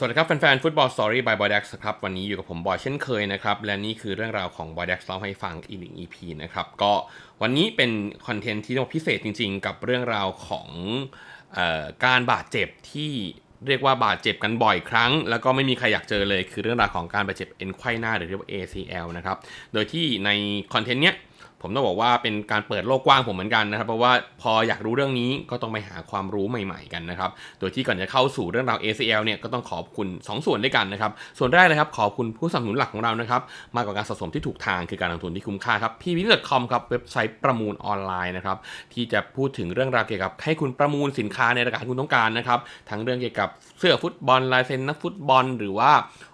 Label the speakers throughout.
Speaker 1: สวัสดีครับแฟนๆฟุตบอลสตอรี่ by Boy Dax ครับ วันนี้อยู่กับผมบอยเช่นเคยนะครับ และนี่คือเรื่องราวของ Boy Dax เล่าให้ฟังอีกหนึ่ง EP นะครับ ก็วันนี้เป็นคอนเทนต์ที่พิเศษจริงๆ กับเรื่องราวของออการบาดเจ็บที่เรียกว่าบาดเจ็บกันบ่อยครั้ง แล้วก็ไม่มีใครอยากเจอเลยคือเรื่องราวของการบาดเจ็บเอ็นไขว้หน้าหรือเรียกว่า ACL นะครับ โดยที่ในคอนเทนต์เนี้ย ผมต้องบอกว่าเป็นการเปิดโลกกว้างผมเหมือนกันนะครับ เพราะว่าพออยากรู้เรื่องนี้ก็ต้องไปหาความรู้ใหม่ ๆ กันนะครับ โดยที่ก่อนจะเข้าสู่เรื่องราว ACL เนี่ยก็ต้องขอบคุณ 2 ส่วนด้วยกันนะครับ ส่วนแรกนะครับขอบคุณผู้สนับสนุนหลักของเรานะครับ มากกว่าการสะสมที่ถูกทางคือการลงทุนที่คุ้มค่าครับ p v c o m ครับเว็บไซต์ประมูลออนไลน์นะครับที่จะพูดถึงเรื่องราวเกี่ยวกับให้คุณประมูลสินค้าในราคาที่คุณต้องการนะครับทั้งเรื่องเกี่ยวกับเสื้อฟุตบอลลายเซ็นนักฟุตบอล หรือว่า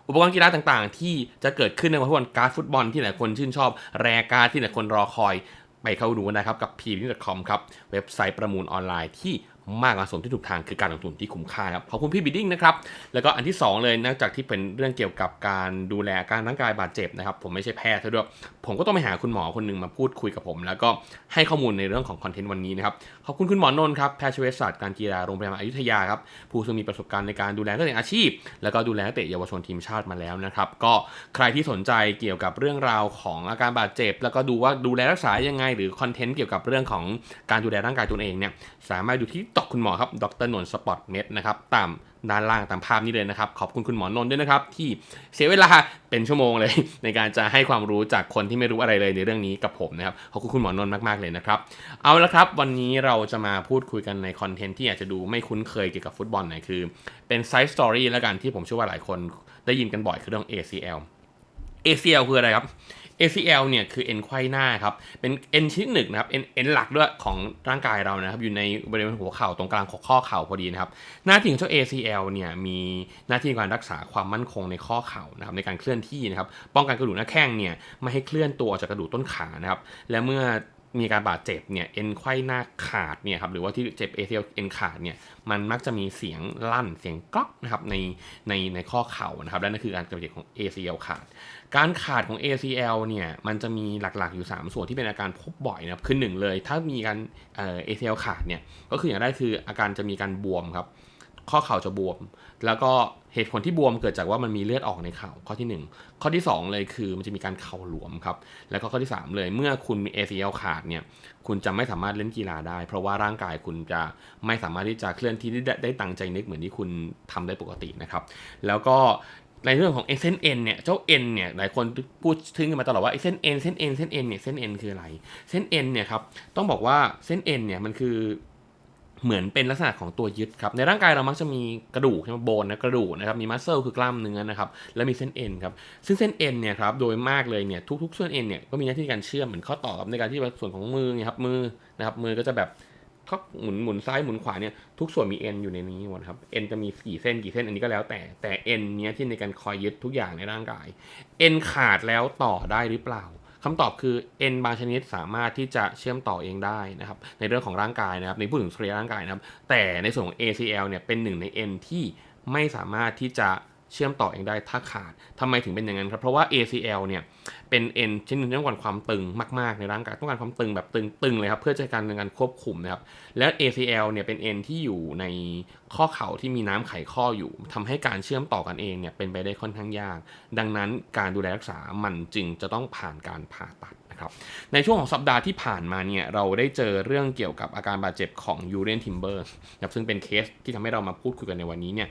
Speaker 1: อุปกรณ์กีฬาต่างๆ ที่จะเกิดขึ้นในวันฟุตบอลการ์ดฟุตบอลที่หลายคนชื่นชอบ แรการ์ดที่หลายคนรอคอย ไปเข้าดูนะครับกับ p v c o m ครับ เว็บไซต์ประมูลออนไลน์ที่ มากกว่าสมที่ถูกทางคือการลงทุนที่คุ้มค่าครับขอบคุณพี่บิดดิ้งนะครับแล้วก็อันที่ 2 เลยนอกจากที่เป็นเรื่องเกี่ยวกับการดูแลการร่างกายบาดเจ็บนะครับ ผมไม่ใช่แพทย์ซะด้วยผมก็ต้องไปหาคุณหมอคนหนึ่งมาพูดคุยกับผม แล้วก็ให้ข้อมูลในเรื่องของคอนเทนต์วันนี้นะครับขอบคุณคุณหมอนนท์ครับแพทย์เวชศาสตร์การกีฬาโรงพยาบาลอยุธยาครับผู้ซึ่งมีประสบการณ์ในการดูแลนักเตะอาชีพ แล้วก็ดูแลนักเตะเยาวชนทีมชาติมาแล้วนะครับก็ใครที่สนใจเกี่ยวกับเรื่องราวของอาการบาดเจ็บ แล้วก็ดูว่าดูแลรักษายังไง หรือคอนเทนต์เกี่ยวกับเรื่องของการดูแลร่างกายตนเองเนี่ยสามารถดูที่อกคุณหมอครับ ดรนนท์สปอร์ตเมดนะครับ ตามด้านล่างตามภาพนี้เลยนะครับ ขอบคุณคุณหมอนนท์ด้วยนะครับ ที่เสียเวลาเป็นชั่วโมงเลย ในการจะให้ความรู้จากคนที่ไม่รู้อะไรเลยในเรื่องนี้กับผมนะครับ ขอบคุณคุณหมอนนท์มากๆเลยนะครับ เอาละครับ วันนี้เราจะมาพูดคุยกันในคอนเทนต์ที่อาจจะดูไม่คุ้นเคยเกี่ยวกับฟุตบอลหน่อยคือ เป็นไซส์สตอรี่แล้วกันที่ผมเชื่อว่าหลายคนได้ยินกันบ่อยคือเรื่อง ACL ACL คืออะไรครับ ACL เนี่ยคือเอ็นไขว้หน้าครับ เป็นเอ็นชิ้นหนึ่งนะครับ เอ็นเอ็นหลักด้วยของร่างกายเรานะครับ อยู่ในบริเวณหัวเข่าตรงกลางของข้อเข่าพอดีนะครับ หน้าที่ของเจ้า ACL เนี่ยมีหน้าที่ในการรักษาความมั่นคงในข้อเข่านะครับในการเคลื่อนที่นะครับ ป้องกันกระดูกหน้าแข้งเนี่ยไม่ให้เคลื่อนตัวออกจากกระดูกต้นขานะครับ และเมื่อ มีการบาดเจ็บเนี่ยเอ็นไขว้หน้าขาดเนี่ยครับหรือว่าที่เจ็บ ACL เอ็นขาดเนี่ยมันมักจะมีเสียงลั่นเสียงก๊อกนะครับในในในข้อเข่านะครับและนั่นคือการเกิดของ ACL ขาด การขาดของ ACL เนี่ยมันจะมีหลักๆอยู่ 3 ส่วนที่เป็นอาการพบบ่อยนะครับคือหนึ่งเลย ถ้ามีการเอ่อ ACL ขาดเนี่ยก็คืออย่างแรกคืออาการจะมีการบวมครับ ข้อเข่าจะบวม แล้วก็เหตุผลที่บวมเกิดจากว่ามันมีเลือดออกในเข่าข้อที่ 1 ข้อที่ 2 เลยคือมันจะมีการเข่าหลวมครับ แล้วก็ข้อที่ 3 เลยเมื่อคุณมี ACL ขาดเนี่ยคุณจะไม่สามารถเล่นกีฬาได้ เพราะว่าร่างกายคุณจะไม่สามารถที่จะเคลื่อนที่ได้ได้ตั้งใจนึกเหมือนที่คุณทำได้ปกตินะครับ แล้วก็ในเรื่องของเส้นเอ็นเนี่ย เจ้าเอ็นเนี่ย หลายคนพูดถึงกันมาตลอดว่าไอ้เส้นเอ็นเส้นเอ็นเส้นเอ็นเนี่ย เส้นเอ็นคืออะไร เส้นเอ็นเนี่ยครับ ต้องบอกว่าเส้นเอ็นเนี่ย มันคือ เหมือนเป็นลักษณะของตัวยึดครับ ในร่างกายเรามักจะมีกระดูกใช่ไหมโบนนะกระดูกนะครับ มีมัสเซลคือกล้ามเนื้อนะครับ แล้วมีเส้นเอ็นครับ ซึ่งเส้นเอ็นเนี่ยครับ โดยมากเลยเนี่ย ทุกๆเส้นเอ็นเนี่ย ก็มีหน้าที่การเชื่อมเหมือนข้อต่อครับในการที่ส่วนของมือเนี่ยครับ มือนะครับ มือก็จะแบบเขาหมุนหมุนซ้ายหมุนขวาเนี่ย ทุกส่วนมีเอ็นอยู่ในนี้หมดครับ เอ็นจะมีกี่เส้นกี่เส้นอันนี้ก็แล้วแต่ แต่เอ็นเนี้ยที่ในการคอยยึดทุกอย่างในร่างกาย เอ็นขาดแล้วต่อได้หรือเปล่า คำตอบคือเอ็นบางชนิดสามารถที่จะเชื่อมต่อเองได้นะครับในเรื่องของร่างกายนะครับในพูดถึงสรีระร่างกายนะครับแต่ในส่วนของ ACL เนี่ยเป็นหนึ่งในเอ็นที่ไม่สามารถที่จะ เชื่อมต่อเองได้ถ้าขาดทำไมถึงเป็นอย่างนั้นครับ เพราะว่า ACL เนี่ยเป็นเอ็นชนิดหนึงที่ต้องการความตึงมากๆ ในร่างกายต้องการความตึงแบบตึงๆเลยครับเพื่อจะการในการควบคุมนะครับและ ACL เนี่ยเป็นเอ็นที่อยู่ในข้อเข่าที่มีน้ำไขข้ออยู่ทำให้การเชื่อมต่อกันเองเนี่ยเป็นไปได้ค่อนข้างยาก ดังนั้นการดูแลรักษามันจึงจะต้องผ่านการผ่าตัด นะครับในช่วงของสัปดาห์ที่ผ่านมาเนี่ยเราได้เจอเรื่องเกี่ยวกับอาการบาดเจ็บของยูเรนทิมเบอร์นะครับซึ่งเป็นเคสที่ทำให้เรามาพูดคุยกันในวันนี้เนี่ย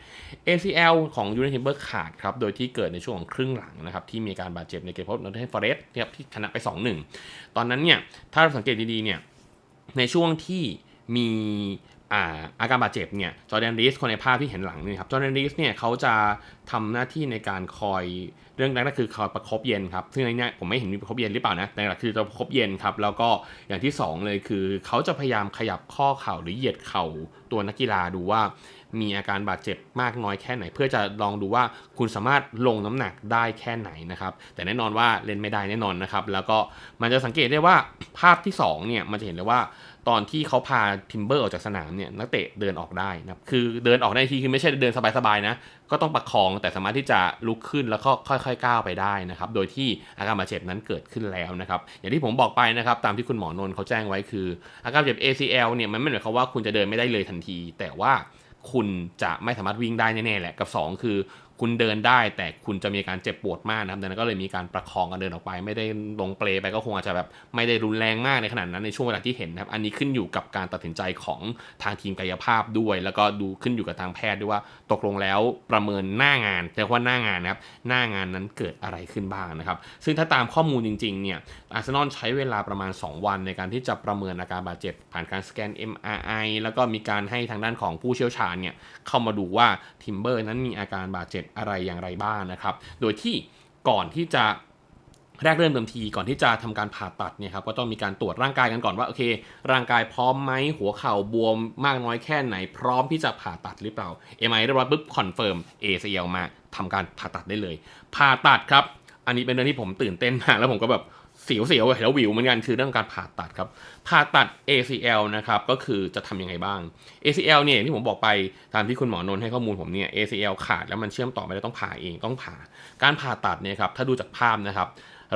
Speaker 1: ACL ของยูเรนทิมเบอร์ขาดครับโดยที่เกิดในช่วงของครึ่งหลังนะครับที่มีการบาดเจ็บในเกมพบนอตเทนฟอเรสต์นะครับที่ชนะไป 2-1 ตอนนั้นเนี่ยถ้าเราสังเกตดีๆเนี่ยในช่วงที่มี อาการบาดเจ็บเนี่ยจอร์แดนรีสคนในภาพที่เห็นหลังนี่ครับจอร์แดนรีสเนี่ยเขาจะทำหน้าที่ในการคอยเรื่องแรกก็คือคอยประคบเย็นครับซึ่งในเนี้ยผมไม่เห็นมีประคบเย็นหรือเปล่านะแต่หลักคือจะประคบเย็นครับแล้วก็อย่างที่สองเลยคือเขาจะพยายามขยับข้อเข่าหรือเหยียดเข่าตัวนักกีฬาดูว่ามีอาการบาดเจ็บมากน้อยแค่ไหน เพื่อจะลองดูว่าคุณสามารถลงน้ำหนักได้แค่ไหนนะครับแต่แน่นอนว่าเล่นไม่ได้แน่นอนนะครับแล้วก็มันจะสังเกตได้ว่าภาพที่สองเนี่ยมันจะเห็นเลยว่า ตอนที่เขาพาทิมเบอร์ออกจากสนามเนี่ยนักเตะเดินออกได้นะครับคือเดินออกได้ทีคือไม่ใช่เดินสบายๆนะ ก็ต้องประคองแต่สามารถที่จะลุกขึ้นแล้วก็ค่อยๆก้าวไปได้นะครับ โดยที่อาการบาดเจ็บนั้นเกิดขึ้นแล้วนะครับ อย่างที่ผมบอกไปนะครับ ตามที่คุณหมอนนท์เขาแจ้งไว้คือ อาการเจ็บ ACL เนี่ยมันไม่หมายความว่าคุณจะเดินไม่ได้เลยทันที แต่ว่าคุณจะไม่สามารถวิ่งได้แน่ๆแหละกับสองคือ คุณเดินได้ แต่คุณจะมีการเจ็บปวดมากนะครับดังนั้นก็เลยมีการประคองกันเดินออกไป ไม่ได้ลงเปลไปก็คงอาจจะแบบไม่ได้รุนแรงมากในขนาดนั้นในช่วงเวลาที่เห็นนะครับอันนี้ขึ้นอยู่กับการตัดสินใจของทางทีมกายภาพด้วย แล้วก็ดูขึ้นอยู่กับทางแพทย์ด้วยว่าตกลงแล้วประเมินหน้างานแต่ว่าหน้างานนะครับหน้างานนั้นเกิดอะไรขึ้นบ้างนะครับซึ่งถ้าตามข้อมูลจริงๆเนี่ยอาร์เซนอลใช้เวลาประมาณ 2 วันในการที่จะประเมินอาการบาดเจ็บ ผ่านการสแกน MRI แล้วก็มีการให้ทางด้านของผู้เชี่ยวชาญเนี่ยเข้ามาดูว่าทิมเบอร์นั้นมีอาการบาดเจ็บอะไรอย่างไรบ้างนะครับ โดยที่ก่อนที่จะแรกเริ่มเดิมทีก่อนที่จะทำการผ่าตัดเนี่ยครับก็ต้องมีการตรวจร่างกายกันก่อนว่าโอเค ร่างกายพร้อมไหมหัวเข่าบวมมากน้อยแค่ไหน พร้อมที่จะผ่าตัดหรือเปล่า MRI เรียบร้อยปุ๊บคอนเฟิร์มเอเซลมาทำการผ่าตัดได้เลย ผ่าตัดครับ อันนี้เป็นเรื่องที่ผมตื่นเต้นมากแล้วผมก็แบบ เสียวๆแล้ววิวเหมือนกันคือเรื่องการผ่าตัดครับผ่าตัด ACL นะครับก็คือจะทำยังไงบ้าง ACL เนี่ยอย่างที่ผมบอกไปตามที่คุณหมอนนท์ให้ข้อมูลผมเนี่ย ACL ขาดแล้วมันเชื่อมต่อไม่ได้ต้องผ่าเองต้องผ่า การผ่าตัดเนี่ยครับถ้าดูจากภาพนะครับ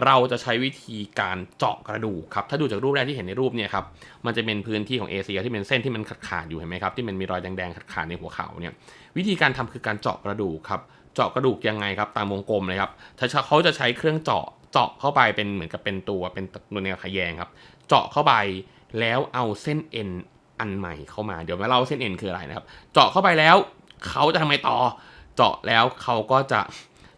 Speaker 1: เราจะใช้วิธีการเจาะกระดูกครับถ้าดูจากรูปแรกที่เห็นในรูปเนี่ยครับมันจะเป็นพื้นที่ของ ACL ที่เป็นเส้นที่มันขาดขาดอยู่เห็นไหมครับที่มันมีรอยแดงๆขาดขาดในหัวเข่าเนี่ยวิธีการทำคือการเจาะกระดูกครับเจาะกระดูกยังไงครับตามวงกลมเลยครับถ้าเขาจะใช้เครื่องเจาะ จาะเข้าไปเป็นเหมือนกับเป็นตัวเป็นตัวแนวขยงครับ เจาะเข้าไปแล้วเอาเส้นเอ็นอันใหม่เข้ามาเดี๋ยวมาเล่าเส้นเอ็นคืออะไรนะครับ เจาะเข้าไปแล้วเขาจะทำไงต่อ เจาะแล้วเขาก็จะ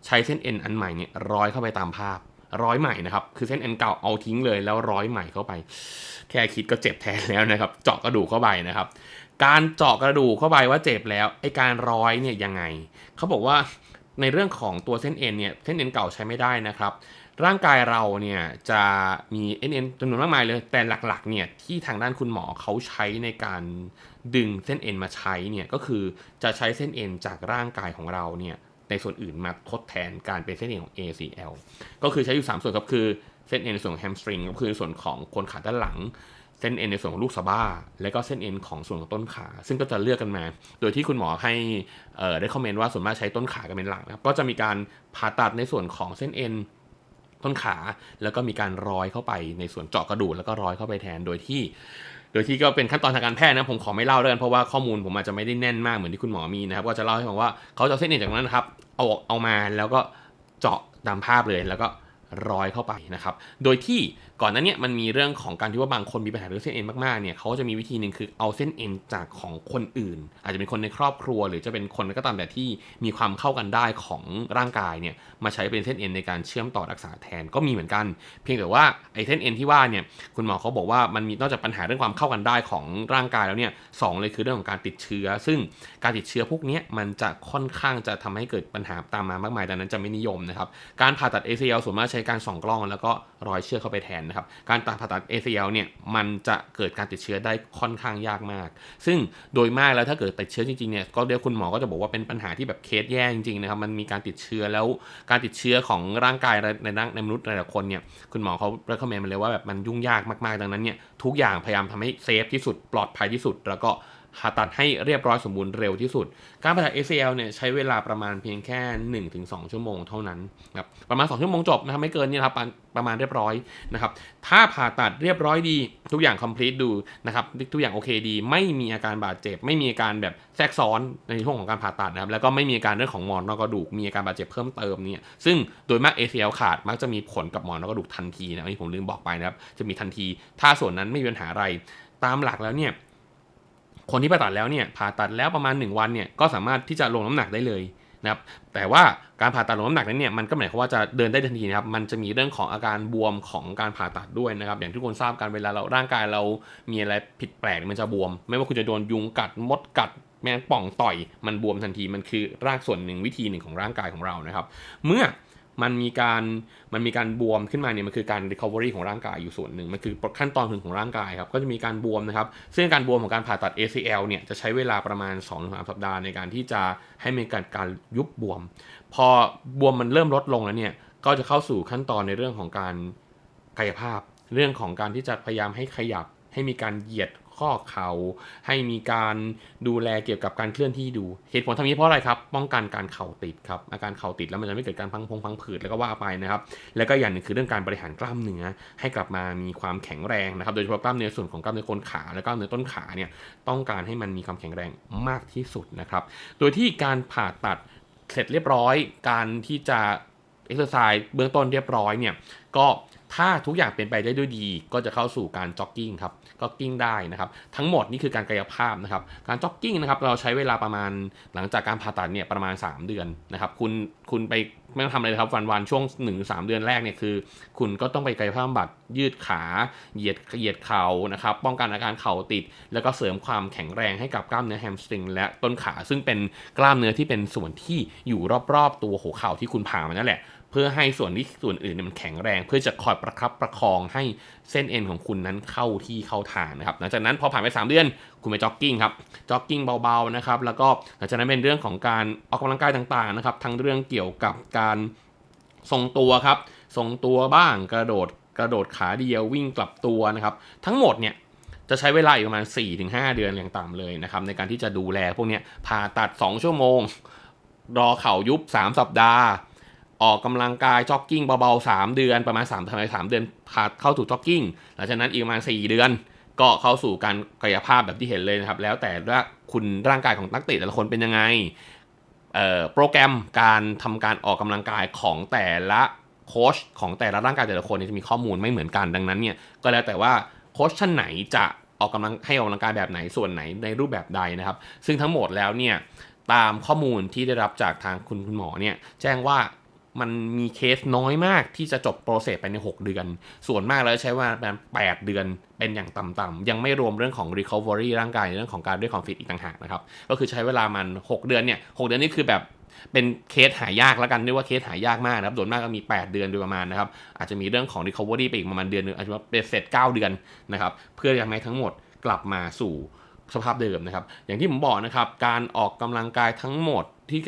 Speaker 1: ใช้เส้นเอ็นอันใหม่เนี่ยร้อยเข้าไปตามภาพร้อยใหม่นะครับ คือเส้นเอ็นเก่าเอาทิ้งเลยแล้วร้อยใหม่เข้าไป แค่คิดก็เจ็บแทนแล้วนะครับ เจาะกระดูกเข้าไปนะครับ การเจาะกระดูกเข้าไปว่าเจ็บแล้วไอการร้อยเนี่ยยังไงเขาบอกว่าในเรื่องของตัวเส้นเอ็นเนี่ยเส้นเอ็นเก่าใช้ไม่ได้นะครับ ร่างกายเราเนี่ยจะมีเอ็นเอ็นจำนวนมากมายเลย แต่หลักๆเนี่ยที่ทางด้านคุณหมอเขาใช้ในการดึงเส้นเอ็นมาใช้เนี่ยก็คือจะใช้เส้นเอ็นจากร่างกายของเราเนี่ยในส่วนอื่นมาทดแทนการเป็นเส้นเอ็นของ ACL ก็คือใช้อยู่ 3 ส่วนครับคือเส้นเอ็นในส่วนของแฮมสตริงก็คือส่วนของคนขาด้านหลัง เส้นเอ็นในส่วนของลูกสะบ้า และก็เส้นเอ็นของส่วนของต้นขา ซึ่งก็จะเลือกกันมา โดยที่คุณหมอให้ได้คอมเมนต์ว่าส่วนมากใช้ต้นขากันเป็นหลักนะครับก็จะมีการผ่าตัดในส่วนของเส้นเอ็น ต้นขา แล้วก็มีการร้อยเข้าไปในส่วนเจาะกระดูกแล้วก็ร้อยเข้าไปแทนโดยที่ โดยที่ก็เป็นขั้นตอนทางการแพทย์นะผมขอไม่เล่าด้วยกันเพราะว่าข้อมูลผมอาจจะไม่ได้แน่นมากเหมือนที่คุณหมอมีนะครับก็จะเล่าให้ฟังว่าเขาจะเอาเส้นเอ็นจากนั้นนะครับเอาออกเอามาแล้วก็เจาะตามภาพเลยแล้วก็ ร้อยเข้าไปนะครับ โดยที่ก่อนหนั้นเนี่ยมันมีเรื่องของการที่ว่าบางคนมีปัญหาเรื่องเส้นเอ็นมากๆเนี่ยเขาจะมีวิธีหนึ่งคือเอาเส้นเอ็นจากของคนอื่น อาจจะเป็นคนในครอบครัว หรือจะเป็นคนก็ตามแต่ที่มีความเข้ากันได้ของร่างกายเนี่ยมาใช้เป็นเส้นเอ็นในการเชื่อมต่อรักษาแทนก็มีเหมือนกัน เพียงแต่ว่าไอ้เส้นเอ็นที่ว่าเนี่ยคุณหมอเขาบอกว่ามันมีนอกจากปัญหาเรื่องความเข้ากันได้ของร่างกายแล้วเนี่ยสองเลยคือเรื่องของการติดเชื้อ ซึ่งการติดเชื้อพวกนี้มันจะค่อนข้างจะทำให้เกิดปัญหาตามมามากมายดังนั้นจะไม่นิยมนะครับการผ่าตัด ACL ส่วนมากใช้การส่องกล้องแล้วก็ร้อยเชือกเข้าไปแทนนะครับ การตัดผ่าตัด ACL เนี่ยมันจะเกิดการติดเชื้อได้ค่อนข้างยากมาก ซึ่งโดยมากแล้วถ้าเกิดติดเชื้อจริงๆเนี่ยก็เดี๋ยวคุณหมอก็จะบอกว่าเป็นปัญหาที่แบบเคสแย่จริงๆนะครับมันมีการติดเชื้อแล้วการติดเชื้อของร่างกายในร่างในมนุษย์แต่ละคนเนี่ยคุณหมอเขาเรคคอมเมนต์มาเลยว่าแบบมันยุ่งยากมากๆดังนั้นเนี่ยทุกอย่างพยายามทำให้เซฟที่สุดปลอดภัยที่สุดแล้วก็ ผ่าตัดให้เรียบร้อยสมบูรณ์เร็วที่สุด การผ่าตัด ACL เนี่ยใช้เวลาประมาณเพียงแค่ 1-2 ชั่วโมงเท่านั้นนะครับประมาณ 2 ชั่วโมงจบนะครับไม่เกินนี่ครับประมาณเรียบร้อยนะครับถ้าผ่าตัดเรียบร้อยดี ทุกอย่าง complete ดูนะครับทุกอย่างโอเคดี ไม่มีอาการบาดเจ็บ ไม่มีอาการแบบแทรกซ้อนในช่วงของการผ่าตัดนะครับแล้วก็ไม่มีอาการเรื่องของหมอนรองกระดูกมีอาการบาดเจ็บเพิ่มเติมเนี่ยซึ่งโดยมาก ACL ขาดมักจะมีผลกับหมอนรองกระดูกทันทีนะอันนี้ผมลืมบอกไปนะครับจะมีทันที ถ้าส่วนนั้นไม่มีปัญหาอะไรตามหลักแล้วเนี่ย คนที่ผ่าตัดแล้วเนี่ยผ่าตัดแล้วประมาณ 1 วันเนี่ยก็สามารถที่จะลงน้ำหนักได้เลยนะครับแต่ว่าการผ่าตัดลงน้ำหนักนั้นเนี่ยมันก็หมายความว่าจะเดินได้ทันทีนะครับมันจะมีเรื่องของอาการบวมของการผ่าตัดด้วยนะครับ อย่างที่ทุกคนทราบกันเวลาเราร่างกายเรามีอะไรผิดแปลกมันจะบวม ไม่ว่าคุณจะโดนยุงกัดมดกัดแมงป่องต่อย มันบวมทันทีมันคือรากส่วนหนึ่งวิธีหนึ่งของร่างกายของเรานะครับ เมื่อ มันมีการมันมีการบวมขึ้นมาเนี่ยมันคือการ recovery ของร่างกายอยู่ส่วนหนึ่งมันคือขั้นตอนหนึ่งของร่างกายครับก็จะมีการบวมนะครับ ซึ่งการบวมของการผ่าตัด ACL เนี่ยจะใช้เวลาประมาณ 2-3 สัปดาห์ในการที่จะให้มีการการยุบบวม พอบวมมันเริ่มลดลงแล้วเนี่ยก็จะเข้าสู่ขั้นตอนในเรื่องของการกายภาพ เรื่องของการที่จะพยายามให้ขยับให้มีการเหยียด ข้อเข่าให้มีการดูแลเกี่ยวกับการเคลื่อนที่ดู เหตุผลทำนี้เพราะอะไรครับ ป้องกันการเข่าติดครับอาการเข่าติดแล้วมันจะไม่เกิดการพังพงพังผืดแล้วก็ว่าไปนะครับ แล้วก็อย่างหนึงคือเรื่องการบริหารกล้ามเนื้อให้กลับมามีความแข็งแรงนะครับ โดยเฉพาะกล้ามเนื้อส่วนของกล้ามเนื้อโคนขาและกล้ามเนื้อต้นขาเนี่ยต้องการให้มันมีความแข็งแรงมากที่สุดนะครับ โดยที่การผ่าตัดเสร็จเรียบร้อยการที่จะเอ็กซ์ไซส์เบื้องต้นเรียบร้อยเนี่ยก็ ถ้าทุกอย่างเป็นไปได้ด้วยดี ก็จะเข้าสู่การจ็อกกิ้งครับจ็อกกิ้งได้นะครับทั้งหมดนี่คือการกายภาพนะครับการจ็อกกิ้งนะครับเราใช้เวลาประมาณหลังจากการผ่าตัดเนี่ยประมาณ 3 เดือนนะครับคุณคุณไปไม่ต้องทำอะไรครับวันวันช่วง1นสเดือนแรกเนี่ยคือ คุณก็ต้องไปกายภาพบำบัดยืดขาเหยียดเหยียดเข่านะครับป้องกันอาการเข่าติด แล้วก็เสริมความแข็งแรงให้กับกล้ามเนื้อแฮมสตริงและต้นขาซึ่งเป็นกล้ามเนื้อที่เป็นส่วนที่อยู่รอบๆ ตัวหัวเข่าที่คุณผ่ามานั่นแหละ เพื่อให้ส่วนที่ส่วนอื่นเนี่ยมันแข็งแรง เพื่อจะคอยประคับประคองให้เส้นเอ็นของคุณนั้นเข้าที่เข้าทางนะครับหลังจากนั้นพอผ่านไป 3 เดือนคุณไปจ็อกกิ้งครับจ็อกกิ้งเบาๆนะครับแล้วก็หลังจากนั้นเป็นเรื่องของการออกกำลังกายต่างๆนะครับทั้งเรื่องเกี่ยวกับการทรงตัวครับทรงตัวบ้างกระโดดกระโดดขาเดียววิ่งกลับตัวนะครับทั้งหมดเนี่ยจะใช้เวลาอีกประมาณ 4-5 เดือนอย่างต่ำเลยนะครับในการที่จะดูแลพวกนี้ผ่าตัด 2 ชั่วโมง รอเข่ายุบ 3 สัปดาห์ ออกกำลังกายจ็อกกิ้งเบาๆ 3 เดือนประมาณ3ทำไม3เดือนพาเข้าสู่จ็อกกิ้งหลังจากนั้นอีกประมาณ 4 เดือน ก็เข้าสู่การกายภาพแบบที่เห็นเลยนะครับ แล้วแต่ว่าคุณร่างกายของนักเตะแต่ละคนเป็นยังไงโปรแกรมการทำการออกกำลังกายของแต่ละโค้ชของแต่ละร่างกายแต่ละคนจะมีข้อมูลไม่เหมือนกันดังนั้นเนี่ยก็แล้วแต่ว่าโค้ชท่านไหนจะออกกำลังให้ออกกำลังกายแบบไหนส่วนไหนในรูปแบบใดนะครับ ซึ่งทั้งหมดแล้วเนี่ยตามข้อมูลที่ได้รับจากทางคุณคุณหมอเนี่ยแจ้งว่า มันมีเคสน้อยมากที่จะจบโปรเซสไปใน 6 เดือน ส่วนมากแล้วใช้ว่าประมาณ8เดือนเป็นอย่างต่ำๆยังไม่รวมเรื่องของ recovery ร่างกายเรื่องของการเรียกความฟิตอีกต่างหากนะครับ ก็คือใช้เวลามัน 6 เดือนเนี่ย6เดือนนี่คือแบบเป็นเคสหายากแล้วกันเรียกว่าเคสหายากมากนะครับโดยมากก็มี 8 เดือนโดยประมาณนะครับ อาจจะมีเรื่องของ recovery ไปอีกประมาณเดือนหนึงอาจจะเป็นเสร็จ9 เดือนนะครับ เพื่อยังให้ทั้งหมดกลับมาสู่สภาพเดิมนะครับ อย่างที่ผมบอกนะครับ การออกกำลังกายทั้งหมดที่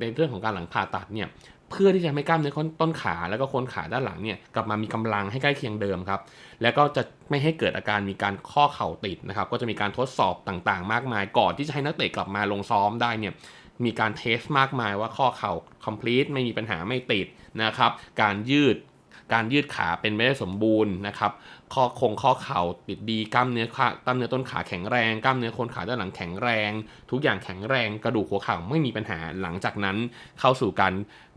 Speaker 1: ในเรื่องของการหลังผ่าตัดเนี่ย เพื่อที่จะให้กล้ามเนื้อต้นขาแล้วก็โคนขาด้านหลังเนี่ยกลับมามีกำลังให้ใกล้เคียงเดิมครับแล้วก็จะไม่ให้เกิดอาการมีการข้อเข่าติดนะครับก็จะมีการทดสอบต่างๆ มากมาย ก่อนที่จะให้นักเตะกลับมาลงซ้อมได้เนี่ยมีการเทสมากมายว่าข้อเข่า complete ไม่มีปัญหาไม่ติดนะครับการยืดการยืดขาเป็นไม่ได้สมบูรณ์นะครับข้อคงข้อเข่าติดดีกล้ามเนื้อขากล้ามเนื้อต้นขาแข็งแรงกล้ามเนื้อโคนขาด้านหลังแข็งแรง ทุกอย่างแข็งแรงกระดูกหัวเข่าไม่มีปัญหาหลังจากนั้นเข้าสู่การ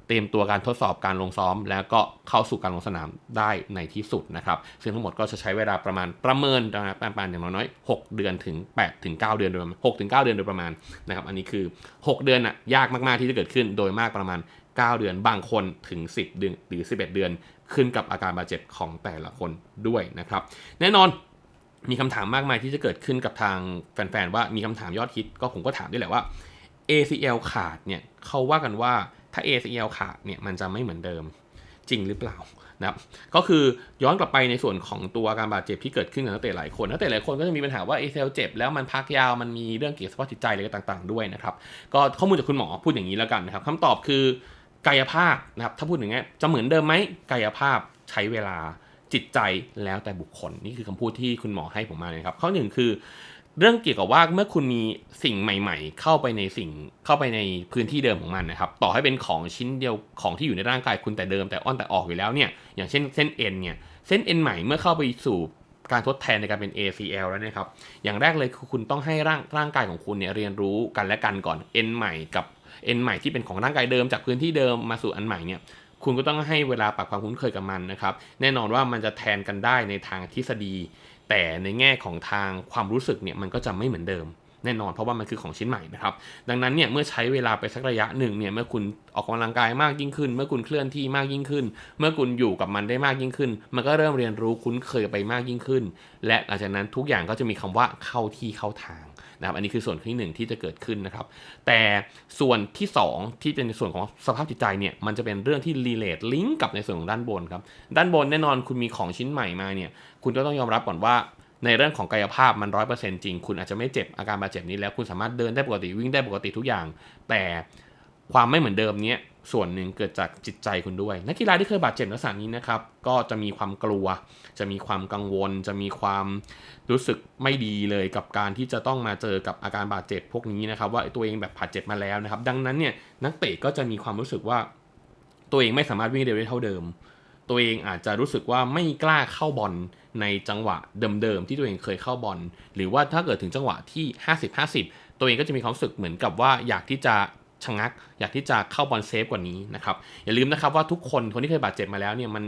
Speaker 1: เตรียมตัวการทดสอบการลงซ้อม แล้วก็เข้าสู่การลงสนามได้ในที่สุดนะครับ ซึ่งทั้งหมดก็จะใช้เวลาประมาณประเมินนะครับประมาณอย่างน้อยๆ6เดือนถึง8ถึง9เดือนโดยประมาณ6ถึง9เดือนโดยประมาณนะครับ อันนี้คือ 6 เดือนอะยากมากๆที่จะเกิดขึ้นโดยมากประมาณ 9 เดือนบางคนถึง 10เดือนหรือ 11 เดือน ขึ้นกับอาการบาดเจ็บของแต่ละคนด้วยนะครับ แน่นอนมีคำถามมากมายที่จะเกิดขึ้นกับทางแฟนๆว่ามีคำถามยอดฮิตก็ผมก็ถามด้วยแหละว่า ACL ขาดเนี่ยเขาว่ากันว่า ถ้า ACL ขาดเนี่ยมันจะไม่เหมือนเดิมจริงหรือเปล่านะครับก็คือย้อนกลับไปในส่วนของตัวการบาดเจ็บที่เกิดขึ้นกับนักเตะหลายคนนักเตะหลายคนก็จะมีปัญหาว่า ACL เจ็บแล้วมันพักยาวมันมีเรื่องเกี่ยวกับสภาพจิตใจอะไรต่าง ๆ ด้วยนะครับก็ข้อมูลจากคุณหมอพูดอย่างนี้แล้วกันนะครับคำตอบคือกายภาพนะครับถ้าพูดอย่างนี้ยจะเหมือนเดิมไหมกายภาพใช้เวลาจิตใจแล้วแต่บุคคล นี่คือคำพูดที่คุณหมอให้ผมมาเลยครับ ข้อหนึ่งคือ เรื่องเกี่ยวกับว่าเมื่อคุณมีสิ่งใหม่ ๆ เข้าไปในสิ่งเข้าไปในพื้นที่เดิมของมันนะครับ ต่อให้เป็นของชิ้นเดียวของที่อยู่ในร่างกายคุณแต่เดิมแต่อ้อนแต่ออกอยู่แล้วเนี่ยอย่างเช่นเส้นเอ็นเนี่ยเส้นเอ็นใหม่เมื่อเข้าไปสู่การทดแทนในการเป็น ACL แล้วนะครับ อย่างแรกเลยคือคุณต้องให้ร่างร่างกายของคุณเนี่ยเรียนรู้กันและกันก่อนเอ็นใหม่กับเอ็นใหม่ที่เป็นของร่างกายเดิมจากพื้นที่เดิมมาสู่อันใหม่เนี่ยคุณก็ต้องให้เวลาปรับความคุ้นเคยกับมันนะครับ แน่นอนว่ามันจะแทนกันได้ในทางทฤษฎี แต่ในแง่ของทางความรู้สึกเนี่ยมันก็จะไม่เหมือนเดิมแน่นอนเพราะว่ามันคือของชิ้นใหม่นะครับ ดังนั้นเนี่ยเมื่อใช้เวลาไปสักระยะหนึ่งเนี่ยเมื่อคุณออกกำลังกายมากยิ่งขึ้น เมื่อคุณเคลื่อนที่มากยิ่งขึ้น เมื่อคุณอยู่กับมันได้มากยิ่งขึ้น มันก็เริ่มเรียนรู้คุ้นเคยไปมากยิ่งขึ้น และหลังจากนั้นทุกอย่างก็จะมีคำว่าเข้าที่เข้าทาง นะครับอันนี้คือส่วนที่หนึ่งที่จะเกิดขึ้นนะครับ แต่ส่วนที่สองที่เป็นในส่วนของสภาพจิตใจเนี่ยมันจะเป็นเรื่องที่รีเลทลิงก์กับในส่วนของด้านบนครับด้านบนแน่นอนคุณมีของชิ้นใหม่มาเนี่ยคุณก็ต้องยอมรับก่อนว่าในเรื่องของกายภาพมันร้อยเปอร์เซ็นต์จริง คุณอาจจะไม่เจ็บอาการบาดเจ็บนี้แล้วคุณสามารถเดินได้ปกติวิ่งได้ปกติทุกอย่าง แต่ความไม่เหมือนเดิมเนี้ย ส่วนหนึ่งเกิดจากจิตใจคุณด้วย นักกีฬาที่เคยบาดเจ็บลักษณะนี้นะครับ ก็จะมีความกลัว จะมีความกังวล จะมีความรู้สึกไม่ดีเลยกับการที่จะต้องมาเจอกับอาการบาดเจ็บพวกนี้นะครับ ว่าตัวเองแบบบาดเจ็บมาแล้วนะครับ ดังนั้นเนี่ยนักเตะก็จะมีความรู้สึกว่า ตัวเองไม่สามารถวิ่งเร็วได้เท่าเดิม ตัวเองอาจจะรู้สึกว่าไม่กล้าเข้าบอลในจังหวะเดิมๆที่ตัวเองเคยเข้าบอลหรือว่าถ้าเกิดถึงจังหวะที่ 50-50 ตัวเองก็จะมีความรู้สึกเหมือนกับว่าอยากที่จะ ชะงัก อยากที่จะเข้าบอลเซฟกว่านี้นะครับอย่าลืมนะครับว่าทุกคนคนที่เคยบาดเจ็บมาแล้วเนี่ยมัน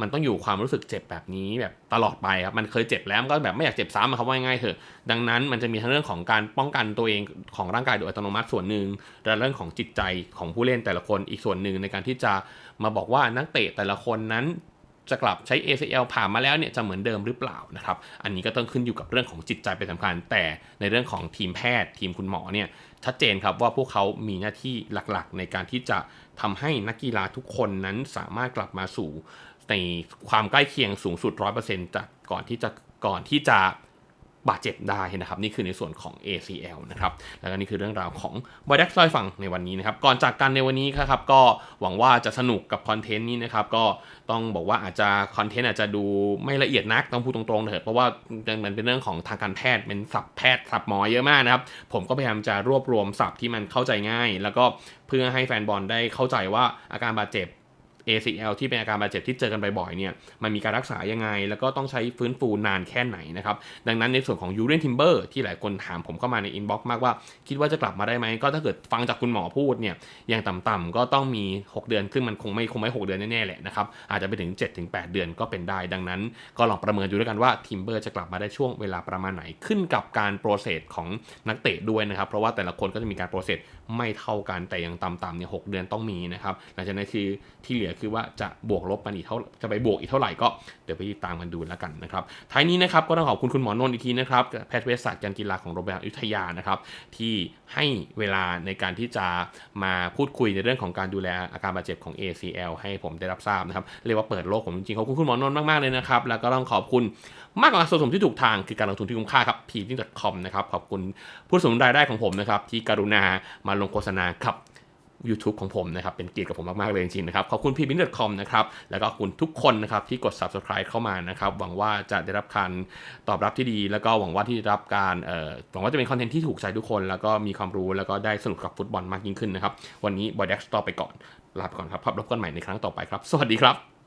Speaker 1: มันต้องอยู่ความรู้สึกเจ็บแบบนี้แบบตลอดไปครับมันเคยเจ็บแล้วก็แบบไม่อยากเจ็บซ้ำครับว่าง่ายๆเถอะดังนั้นมันจะมีทั้งเรื่องของการป้องกันตัวเองของร่างกายโดยอัตโนมัติส่วนหนึ่งและเรื่องของจิตใจของผู้เล่นแต่ละคนอีกส่วนหนึ่งในการที่จะมาบอกว่านักเตะแต่ละคนนั้น จะกลับใช้ ACL ผ่านมาแล้วเนี่ยจะเหมือนเดิมหรือเปล่านะครับ อันนี้ก็ต้องขึ้นอยู่กับเรื่องของจิตใจเป็นสำคัญ แต่ในเรื่องของทีมแพทย์ทีมคุณหมอเนี่ยชัดเจนครับว่าพวกเขามีหน้าที่หลักๆ ในการที่จะทำให้นักกีฬาทุกคนนั้นสามารถกลับมาสู่ในความใกล้เคียงสูงสุด 100%จากก่อนที่จะก่อนที่จะ บาดเจ็บได้นะครับ นี่คือในส่วนของ ACL นะครับแล้วก็นี่คือเรื่องราวของบอยดักซอยฟังในวันนี้นะครับ ก่อนจากกันในวันนี้ครับก็หวังว่าจะสนุกกับคอนเทนต์นี้นะครับ ก็ต้องบอกว่าอาจจะคอนเทนต์อาจจะดูไม่ละเอียดนักต้องพูดตรงๆเถอะเพราะว่ามันเป็นเรื่องของทางการแพทย์เป็นศัพท์แพทย์ศัพท์หมอเยอะมากนะครับ ผมก็พยายามจะรวบรวมศัพท์ที่มันเข้าใจง่าย แล้วก็เพื่อให้แฟนบอลได้เข้าใจว่าอาการบาดเจ็บ ACL ที่เป็นอาการบาดเจ็บที่เจอกันบ่อยๆเนี่ยมันมีการรักษายังไง แล้วก็ต้องใช้ฟื้นฟูนานแค่ไหนนะครับ ดังนั้นในส่วนของยูเรนทิมเบอร์ที่หลายคนถามผมเข้ามาในอินบ็อกซ์มากว่า คิดว่าจะกลับมาได้ไหม ก็ถ้าเกิดฟังจากคุณหมอพูดเนี่ยอย่างต่ำๆก็ต้องมี 6 เดือนซึ่งมันคงไม่คงไม่6เดือนแน่ๆแหละนะครับอาจจะไปถึง 7-8 เดือนก็เป็นได้ ดังนั้น ก็ลองประเมินดูด้วยกันว่าทิมเบอร์จะกลับมาได้ช่วงเวลาประมาณไหนขึ้นกับการโปรเซสของนักเตะด้วยนะครับเพราะว่าแต่ละคนก็จะมีการโปรเซสไม่เท่ากันแต่อย่างต่ำๆเนี่ยหเดือนต้องมีนะครับหลังจากนั้นคือที่เหลือคือว่าจะบวกลบมันอีกเท่าจะไปบวกอีกเท่าไหร่ก็เดี๋ยวไปติดตามกันดูแล้วกันนะครับท้ายนี้นะครับก็ต้องขอบคุณคุณหมอนนท์อีกทีนะครับแพทย์เวชศาสตร์การกีฬาของโรงพยาบาลอยุธยานะครับที่ให้เวลาในการที่จะมาพูดคุยในเรื่องของการดูแลอาการบาดเจ็บของ ACL ให้ผมได้รับทราบนะครับเรียกว่าเปิดโลกผมจริงๆขอบคุณคุณหมอนนท์มากๆเลยนะครับแล้วก็ต้องขอบคุณมากกว่าส่วนสมที่ถูกทางคือการลงทุนที่คุ้มค่าครับ p t c o m นะครับขอบคุณผู้สนับสนุนรายได้ของผมนะครับที่กรุณามาลงโฆษณาครับ YouTube ของผมนะครับ เป็นเกียรติกับผมมาก ๆ เลยจริงๆนะครับ ขอบคุณพี่บินคอมนะครับ แล้วก็คุณทุกคนนะครับที่กด Subscribe เข้ามานะครับ หวังว่าจะได้รับการตอบรับที่ดี แล้วก็หวังว่าที่ได้รับการเอ่อหวังว่าจะเป็นคอนเทนต์ที่ถูกใจทุกคน แล้วก็มีความรู้แล้วก็ได้สนุกกับฟุตบอลมากยิ่งขึ้นนะครับ วันนี้บอยเด็กซ์ตอไปก่อนลาไปก่อนครับพบกันใหม่ในครั้งต่อไปครับ สวัสดีครับ